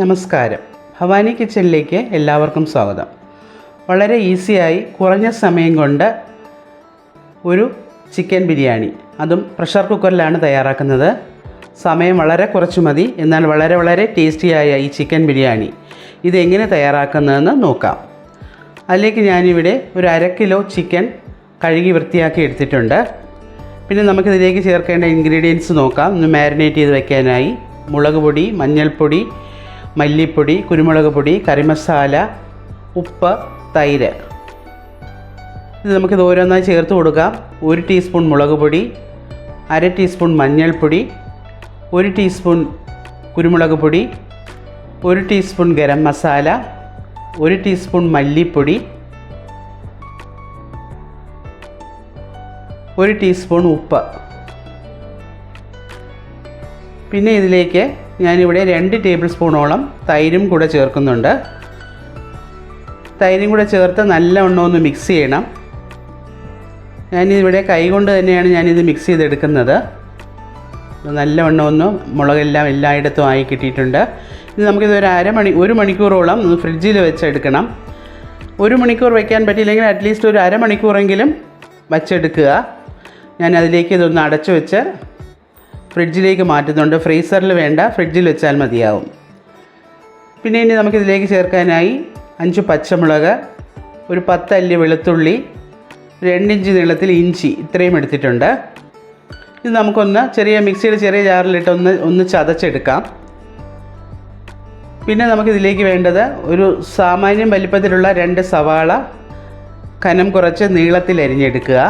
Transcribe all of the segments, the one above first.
നമസ്കാരം. ഭവാനി കിച്ചണിലേക്ക് എല്ലാവർക്കും സ്വാഗതം. വളരെ ഈസിയായി കുറഞ്ഞ സമയം കൊണ്ട് ഒരു ചിക്കൻ ബിരിയാണി. അതും പ്രഷർ കുക്കറിലാണ് തയ്യാറാക്കുന്നത്. സമയം വളരെ കുറച്ച് മതി. എന്നാൽ വളരെ വളരെ ടേസ്റ്റിയായ ഈ ചിക്കൻ ബിരിയാണി ഇതെങ്ങനെ തയ്യാറാക്കുന്നതെന്ന് നോക്കാം. അതിലേക്ക് ഞാനിവിടെ ഒരു അര കിലോ ചിക്കൻ കഴുകി വൃത്തിയാക്കി എടുത്തിട്ടുണ്ട്. പിന്നെ നമുക്കിതിലേക്ക് ചേർക്കേണ്ട ഇൻഗ്രീഡിയൻസ് നോക്കാം. ഒന്ന് മാരിനേറ്റ് ചെയ്ത് വെക്കാനായി മുളക് പൊടി മഞ്ഞൾപ്പൊടി മല്ലിപ്പൊടി കുരുമുളക് പൊടി കറിമസാല ഉപ്പ് തൈര്. ഇത് നമുക്കിത് ഓരോന്നായി ചേർത്ത് കൊടുക്കാം. ഒരു ടീസ്പൂൺ മുളക് പൊടി അര ടീസ്പൂൺ മഞ്ഞൾപ്പൊടി ഒരു ടീസ്പൂൺ കുരുമുളക് പൊടി ഒരു ടീസ്പൂൺ ഗരം മസാല ഒരു ടീസ്പൂൺ മല്ലിപ്പൊടി ഒരു ടീസ്പൂൺ ഉപ്പ്. പിന്നെ ഇതിലേക്ക് ഞാനിവിടെ രണ്ട് ടേബിൾ സ്പൂണോളം തൈരും കൂടെ ചേർക്കുന്നുണ്ട്. തൈരും കൂടെ ചേർത്ത് നല്ലവണ്ണം ഒന്ന് മിക്സ് ചെയ്യണം. ഞാനിവിടെ കൈകൊണ്ട് തന്നെയാണ് ഞാനിത് മിക്സ് ചെയ്തെടുക്കുന്നത്. നല്ലവണ്ണം ഒന്ന് മുളകെല്ലാം എല്ലായിടത്തും ആയി കിട്ടിയിട്ടുണ്ട്. ഇത് നമുക്കിത് ഒരു അരമണി ഒരു മണിക്കൂറോളം ഫ്രിഡ്ജിൽ വെച്ചെടുക്കണം. ഒരു മണിക്കൂർ വയ്ക്കാൻ പറ്റിയില്ലെങ്കിൽ അറ്റ്ലീസ്റ്റ് ഒരു അരമണിക്കൂറെങ്കിലും വച്ചെടുക്കുക. ഞാൻ അതിലേക്ക് ഇതൊന്ന് അടച്ചു വെച്ച് ഫ്രിഡ്ജിലേക്ക് മാറ്റുന്നുണ്ട്. ഫ്രീസറിൽ വേണ്ട ഫ്രിഡ്ജിൽ വെച്ചാൽ മതിയാവും. പിന്നെ ഇനി നമുക്കിതിലേക്ക് ചേർക്കാനായി അഞ്ച് പച്ചമുളക് ഒരു പത്തല്ലി വെളുത്തുള്ളി രണ്ടിഞ്ച് നീളത്തിൽ ഇഞ്ചി ഇത്രയും എടുത്തിട്ടുണ്ട്. ഇത് നമുക്കൊന്ന് ചെറിയ മിക്സിയുടെ ചെറിയ ജാറിലിട്ട് ഒന്ന് ഒന്ന് ചതച്ചെടുക്കാം. പിന്നെ നമുക്കിതിലേക്ക് വേണ്ടത് ഒരു സാമാന്യം വലിപ്പത്തിലുള്ള രണ്ട് സവാള കനം കുറച്ച് നീളത്തിൽ അരിഞ്ഞെടുക്കുക.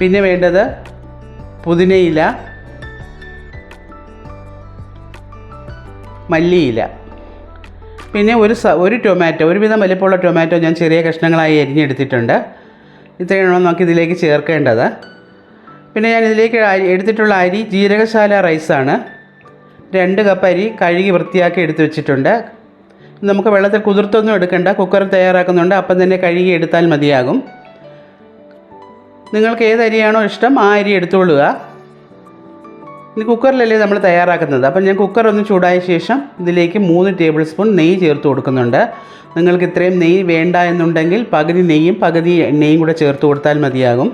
പിന്നെ വേണ്ടത് പുതിനയില മല്ലിയില. പിന്നെ ഒരു സ ഒരു ടൊമാറ്റോ ഒരുവിധം വലിപ്പമുള്ള ടൊമാറ്റോ ഞാൻ ചെറിയ കഷ്ണങ്ങളായി അരിഞ്ഞെടുത്തിട്ടുണ്ട്. ഇത്രയാണ് നമുക്ക് ഇതിലേക്ക് ചേർക്കേണ്ടത്. പിന്നെ ഞാൻ ഇതിലേക്ക് എടുത്തിട്ടുള്ള അരി ജീരകശാല റൈസാണ്. രണ്ട് കപ്പ് അരി കഴുകി വൃത്തിയാക്കി എടുത്തു വെച്ചിട്ടുണ്ട്. നമുക്ക് വെള്ളത്തിൽ കുതിർത്തൊന്നും എടുക്കേണ്ട കുക്കർ തയ്യാറാക്കുന്നുണ്ട് അപ്പം തന്നെ കഴുകി എടുത്താൽ മതിയാകും. നിങ്ങൾക്ക് ഏത് അരിയാണോ ഇഷ്ടം ആ അരി എടുത്തുകൊള്ളുക. ഇനി കുക്കറിലല്ലേ നമ്മൾ തയ്യാറാക്കുന്നത്. അപ്പം ഞാൻ കുക്കർ ഒന്ന് ചൂടായ ശേഷം ഇതിലേക്ക് മൂന്ന് ടേബിൾ സ്പൂൺ നെയ്യ് ചേർത്ത് കൊടുക്കുന്നുണ്ട്. നിങ്ങൾക്ക് ഇത്രയും നെയ്യ് വേണ്ട എന്നുണ്ടെങ്കിൽ പകുതി നെയ്യും പകുതി എണ്ണയും കൂടെ ചേർത്ത് കൊടുത്താൽ മതിയാകും.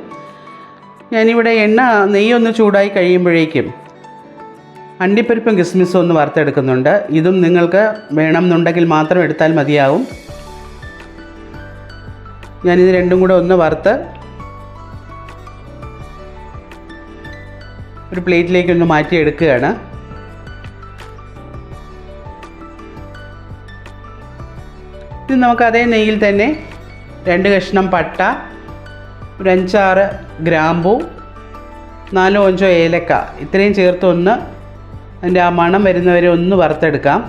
ഞാനിവിടെ എണ്ണ നെയ്യ് ഒന്ന് ചൂടായി കഴിയുമ്പോഴേക്കും അണ്ടിപ്പരിപ്പും കിസ്മിസും ഒന്ന് വറുത്തെടുക്കുന്നുണ്ട്. ഇതും നിങ്ങൾക്ക് വേണമെന്നുണ്ടെങ്കിൽ മാത്രം എടുത്താൽ മതിയാവും ഞാനിത് രണ്ടും കൂടെ ഒന്ന് വറുത്ത് ഒരു പ്ലേറ്റിലേക്ക് ഒന്ന് മാറ്റി എടുക്കുകയാണ്. ഇത് നമുക്ക് അതേ നെയ്യിൽ തന്നെ രണ്ട് കഷ്ണം പട്ട ഒരു അഞ്ചാറ് ഗ്രാമ്പു നാലോ അഞ്ചോ ഏലക്ക. ഇത്രയും ചേർത്ത് ഒന്ന് അതിന്റെ ആ മണം വരുന്നവരെ ഒന്ന് വറുത്തെടുക്കാം.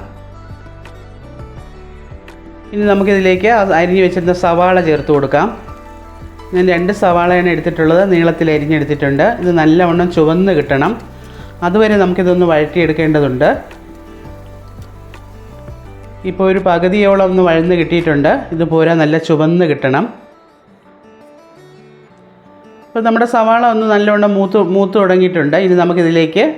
ഇനി നമുക്കിതിലേക്ക് അരിഞ്ഞു വെച്ചിരുന്ന സവാള ചേർത്ത് കൊടുക്കാം. ഞാൻ രണ്ട് സവാളയാണ് എടുത്തിട്ടുള്ളത് നീളത്തിൽ അരിഞ്ഞെടുത്തിട്ടുണ്ട്. ഇത് നല്ലവണ്ണം ചുവന്ന് കിട്ടണം. അതുവരെ നമുക്കിതൊന്ന് വഴറ്റിയെടുക്കേണ്ടതുണ്ട്. ഇപ്പോൾ ഒരു പകുതിയോളം ഒന്ന് വഴന്ന് കിട്ടിയിട്ടുണ്ട്. ഇതുപോലെ നല്ല ചുവന്ന് കിട്ടണം. ഇപ്പോൾ നമ്മുടെ സവാള ഒന്ന് നല്ലവണ്ണം മൂത്ത് മൂത്ത് തുടങ്ങിയിട്ടുണ്ട്. ഇനി നമുക്കിതിലേക്ക്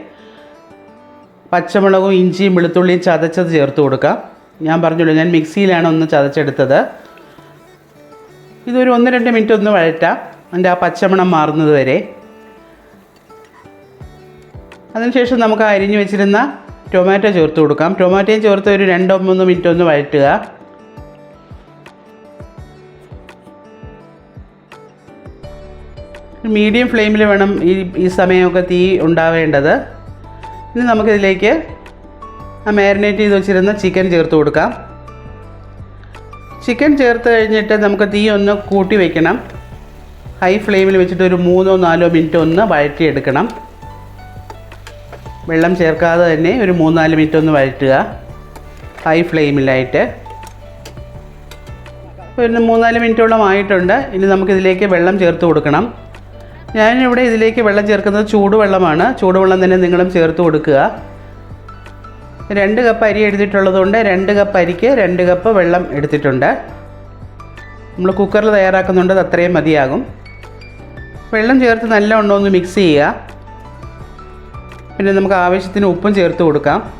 പച്ചമുളകും ഇഞ്ചിയും വെളുത്തുള്ളിയും ചതച്ചത് ചേർത്ത് കൊടുക്കാം. ഞാൻ പറഞ്ഞോളൂ ഞാൻ മിക്സിയിലാണ് ഒന്ന് ചതച്ചെടുത്തത്. ഇതൊരു ഒന്ന് രണ്ട് മിനിറ്റ് ഒന്ന് വഴറ്റാം. അതിന്റെ ആ പച്ചമണം മാറുന്നത് വരെ. അതിനുശേഷം നമുക്ക് അരിഞ്ഞു വെച്ചിരുന്ന ടൊമാറ്റോ ചേർത്ത് കൊടുക്കാം. ടൊമാറ്റോയും ചേർത്ത് ഒരു രണ്ടോ മൂന്നോ മിനിറ്റ് ഒന്ന് വഴറ്റുക. മീഡിയം ഫ്ലെയിമിൽ വേണം ഈ ഈ സമയമൊക്കെ തീ ഉണ്ടാവേണ്ടത്. ഇനി നമുക്കിതിലേക്ക് ആ മാരിനേറ്റ് ചെയ്ത് വെച്ചിരുന്ന ചിക്കൻ ചേർത്ത് കൊടുക്കാം. ചിക്കൻ ചേർത്ത് കഴിഞ്ഞിട്ട് നമുക്ക് തീ ഒന്ന് കൂട്ടി വയ്ക്കണം ഹൈ ഫ്ലെയിമിൽ വെച്ചിട്ട് ഒരു മൂന്നോ നാലോ മിനിറ്റ് ഒന്ന് വഴറ്റിയെടുക്കണം. വെള്ളം ചേർക്കാതെ തന്നെ ഒരു മൂന്നാൽ മിനിറ്റ് ഒന്ന് വഴറ്റുക. ഹൈ ഫ്ലെയിമിലായിട്ട്. ഒരു മൂന്നാൽ മിനിറ്റോളം ആയിട്ടുണ്ട്. ഇനി നമുക്കിതിലേക്ക് വെള്ളം ചേർത്ത് കൊടുക്കണം. ഞാനിവിടെ ഇതിലേക്ക് വെള്ളം ചേർക്കുന്നത് ചൂടുവെള്ളമാണ്. ചൂടുവെള്ളം തന്നെ നിങ്ങളും ചേർത്ത് കൊടുക്കുക. രണ്ട് കപ്പ് അരി എടുത്തിട്ടുള്ളത് കൊണ്ട് രണ്ട് കപ്പ് അരിക്ക് രണ്ട് കപ്പ് വെള്ളം എടുത്തിട്ടുണ്ട്. നമ്മൾ കുക്കറിൽ തയ്യാറാക്കുന്നുണ്ട് അത് അത്രയും മതിയാകും. വെള്ളം ചേർത്ത് നല്ലവണ്ണം ഒന്ന് മിക്സ് ചെയ്യുക. പിന്നെ നമുക്ക് ആവശ്യത്തിന് ഉപ്പും ചേർത്ത് കൊടുക്കാം.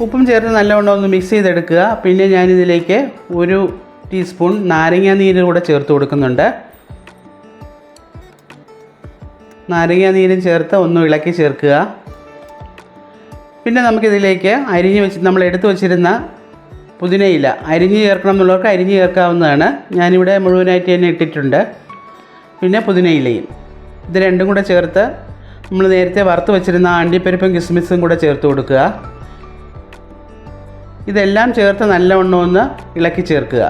ഉപ്പും ചേർത്ത് നല്ലവണ്ണം ഒന്ന് മിക്സ് ചെയ്തെടുക്കുക. പിന്നെ ഞാനിതിലേക്ക് ഒരു ടീസ്പൂൺ നാരങ്ങ നീര് കൂടെ ചേർത്ത് കൊടുക്കുന്നുണ്ട്. നാരങ്ങ നീരും ചേർത്ത് ഒന്ന് ഇളക്കി ചേർക്കുക. പിന്നെ നമുക്കിതിലേക്ക് അരിഞ്ഞ് വെച്ച് നമ്മൾ എടുത്തു വച്ചിരുന്ന പുതിനയില അരിഞ്ഞ് ചേർക്കണം എന്നുള്ളവർക്ക് അരിഞ്ഞ് ചേർക്കാവുന്നതാണ്. ഞാനിവിടെ മുഴുവനായിട്ട് തന്നെ ഇട്ടിട്ടുണ്ട്. പിന്നെ പുതിനയിലയും. ഇത് രണ്ടും കൂടെ ചേർത്ത് നമ്മൾ നേരത്തെ വറുത്ത് വെച്ചിരുന്ന അണ്ടിപ്പരിപ്പും കിസ്മിസും കൂടെ ചേർത്ത് കൊടുക്കുക. ഇതെല്ലാം ചേർത്ത് നല്ലവണ്ണം ഒന്ന് ഇളക്കി ചേർക്കുക.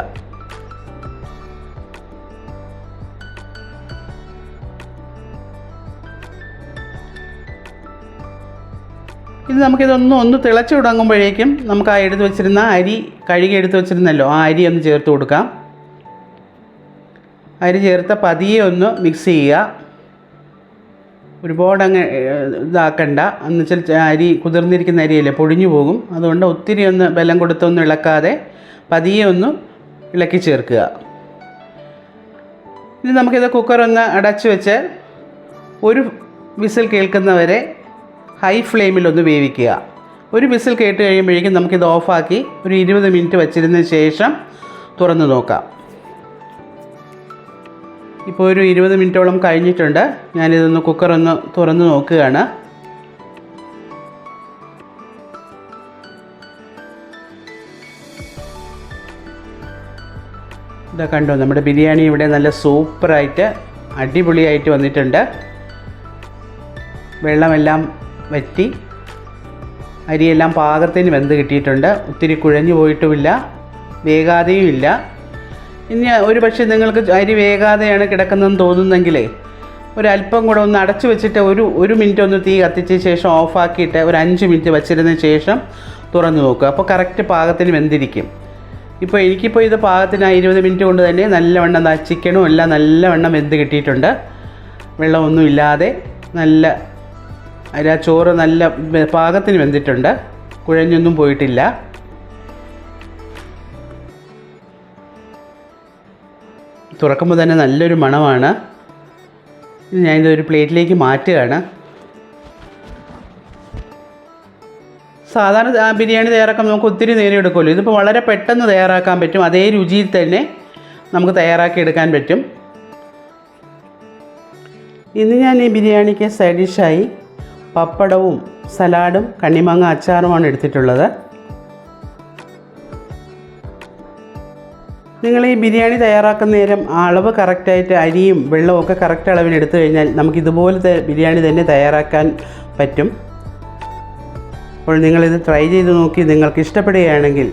ഇത് നമുക്കിതൊന്ന് ഒന്ന് തിളച്ച് തുടങ്ങുമ്പോഴേക്കും നമുക്ക് ആ എടുത്ത് വെച്ചിരുന്ന അരി കഴുകി എടുത്ത് വെച്ചിരുന്നല്ലോ ആ അരി ഒന്ന് ചേർത്ത് കൊടുക്കാം. അരി ചേർത്ത പതിയെ ഒന്ന് മിക്സ് ചെയ്യുക. ഒരുപാട് അങ്ങ് ഇതാക്കണ്ട. എന്ന് വെച്ചാൽ അരി കുതിർന്നിരിക്കുന്ന അരിയല്ലേ പൊടിഞ്ഞു പോകും. അതുകൊണ്ട് ഒത്തിരി ഒന്ന് ബലം കൊടുത്തൊന്നും ഇളക്കാതെ പതിയെ ഒന്ന് ഇളക്കി ചേർക്കുക. ഇനി നമുക്കിത് കുക്കറൊന്ന് അടച്ചു വെച്ച് ഒരു വിസിൽ കേൾക്കുന്നവരെ ഹൈ ഫ്ലെയിമിൽ ഒന്ന് വേവിക്കുക. ഒരു വിസിൽ കേട്ട് കഴിയുമ്പോഴേക്കും നമുക്കിത് ഓഫാക്കി ഒരു ഇരുപത് മിനിറ്റ് വച്ചിരുന്നതിന് ശേഷം തുറന്ന് നോക്കാം. ഇപ്പോൾ ഒരു ഇരുപത് മിനിറ്റോളം കഴിഞ്ഞിട്ടുണ്ട്. ഞാനിതൊന്ന് കുക്കറൊന്ന് തുറന്ന് നോക്കുകയാണ്. ഇതാ കണ്ടോ നമ്മുടെ ബിരിയാണി ഇവിടെ നല്ല സൂപ്പറായിട്ട് അടിപൊളിയായിട്ട് വന്നിട്ടുണ്ട്. വെള്ളമെല്ലാം വറ്റി അരിയെല്ലാം പാകത്തിന് വെന്ത് കിട്ടിയിട്ടുണ്ട്. ഒത്തിരി കുഴഞ്ഞു പോയിട്ടുമില്ല. വേകാതെയും ഇല്ല. ഇനി ഒരു പക്ഷേ നിങ്ങൾക്ക് അരി വേകാതെയാണ് കിടക്കുന്നതെന്ന് തോന്നുന്നെങ്കിൽ ഒരല്പം കൂടെ ഒന്ന് അടച്ചു വെച്ചിട്ട് ഒരു ഒരു മിനിറ്റ് ഒന്ന് തീ കത്തിച്ച ശേഷം ഓഫാക്കിയിട്ട് ഒരു അഞ്ച് മിനിറ്റ് വച്ചിരുന്ന ശേഷം തുറന്നു നോക്കുക. അപ്പോൾ കറക്റ്റ് പാകത്തിന് വെന്തിരിക്കും. ഇപ്പോൾ എനിക്കിപ്പോൾ ഇത് പാകത്തിന് ഇരുപത് മിനിറ്റ് കൊണ്ട് തന്നെ നല്ലവണ്ണം ചിക്കനും എല്ലാം നല്ലവണ്ണം വെന്ത് കിട്ടിയിട്ടുണ്ട്. വെള്ളമൊന്നും ഇല്ലാതെ നല്ല അതിൽ ആ ചോറ് നല്ല പാകത്തിന് വെന്തിട്ടുണ്ട്. കുഴഞ്ഞൊന്നും പോയിട്ടില്ല. തുറക്കുമ്പോൾ തന്നെ നല്ലൊരു മണമാണ്. ഞാനിത് ഒരു പ്ലേറ്റിലേക്ക് മാറ്റുകയാണ്. സാധാരണ ബിരിയാണി തയ്യാറാക്കാൻ നമുക്ക് ഒത്തിരി നേരം എടുക്കുമല്ലോ. ഇതിപ്പോൾ വളരെ പെട്ടെന്ന് തയ്യാറാക്കാൻ പറ്റും. അതേ രുചിയിൽ തന്നെ നമുക്ക് തയ്യാറാക്കി എടുക്കാൻ പറ്റും. ഇന്ന് ഞാൻ ഈ ബിരിയാണിക്ക് സൈഡ് പപ്പടവും സലാഡും കണ്ണിമാങ്ങ അച്ചാറുമാണ് എടുത്തിട്ടുള്ളത്. നിങ്ങൾ ഈ ബിരിയാണി തയ്യാറാക്കുന്ന നേരം അളവ് കറക്റ്റായിട്ട് അരിയും വെള്ളവും ഒക്കെ കറക്റ്റ് അളവിൽ എടുത്തു കഴിഞ്ഞാൽ നമുക്ക് ഇതുപോലത്തെ ബിരിയാണി തന്നെ തയ്യാറാക്കാൻ പറ്റും. അപ്പോൾ നിങ്ങളിത് ട്രൈ ചെയ്ത് നോക്കി നിങ്ങൾക്ക് ഇഷ്ടപ്പെടുകയാണെങ്കിൽ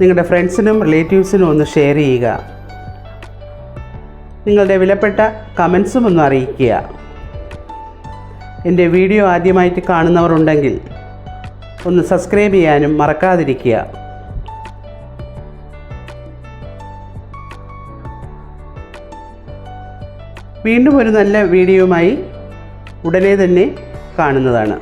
നിങ്ങളുടെ ഫ്രണ്ട്സിനും റിലേറ്റീവ്സിനും ഒന്ന് ഷെയർ ചെയ്യുക. നിങ്ങളുടെ വിലപ്പെട്ട കമൻസും ഒന്ന് അറിയിക്കുക. എന്റെ വീഡിയോ ആദ്യമായിട്ട് കാണുന്നവർ ഉണ്ടെങ്കിൽ ഒന്ന് സബ്സ്ക്രൈബ് ചെയ്യാനും മറക്കാതിരിക്കുക. വീണ്ടും ഒരു നല്ല വീഡിയോയുമായി ഉടനെ തന്നെ കാണുന്നതാണ്.